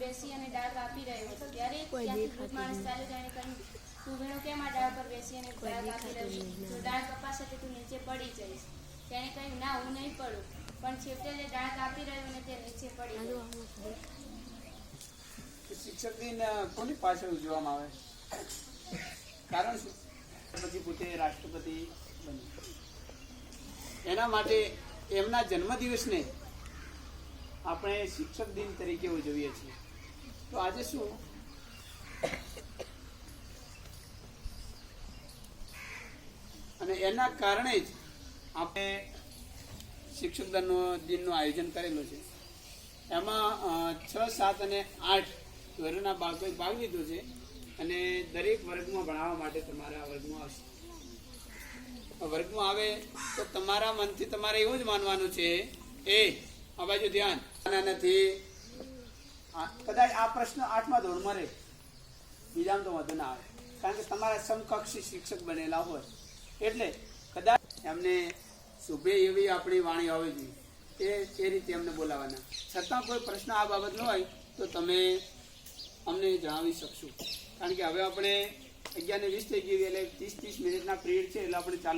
બેસી અને ડાળ કાપી રહ્યો હતો. ત્યારે ત્યાંથી માણસ ચાલે જાણે કહ્યું તું વીણો કેમ આ ડાળ પર બેસી અને ડાળ કાપી રહ્યો? જો દાળ કપાશે તો તું નીચે પડી જઈશ. તેણે કહ્યું ના હું નહીં પડું. પણ છેવટે જે ડાળ કાપી રહ્યો અને તે નીચે પડી ગયો. શિક્ષક દિન કોની પાછળ ઉજવવામાં આવે? કારણ શું? પછી પોતે રાષ્ટ્રપતિ બન્યો. એના માટે એમના જન્મદિવસને આપણે શિક્ષક દિન તરીકે ઉજવીએ છીએ. તો આજે શું? અને એના કારણે જ આપણે શિક્ષક દિનનો આયોજન કરેલું છે. એમાં છ, સાત અને આઠ ધોરણના બાળકોએ ભાગ લીધો છે અને દરેક વર્ગમાં ભણાવવા માટે તમારા વર્ગમાં આવશે વર્ગમાં આવે તો તમારા મનથી તમારે એવું જ માનવાનું છે, એ બાજુ ધ્યાન. નથી. કદાચ આ પ્રશ્ન આઠમા ધોરણમાં રહે બીજામાં તો વધુ ના આવે. કારણ કે તમારા સમકક્ષી શિક્ષક બનેલા હોય. એટલે કદાચ એમને શુભે એવી આપણી વાણી હોવી જોઈએ. એ એ રીતે એમને બોલાવવાના છતાં કોઈ પ્રશ્ન આ બાબતનો હોય, તો તમે અમને જણાવી શકશો. કારણ કે હવે આપણે અગિયાર ને વીસ થઈ ગઈ એટલે ત્રીસ ત્રીસ મિનિટના પીરિયડ છે, એટલે આપણે ચાલુ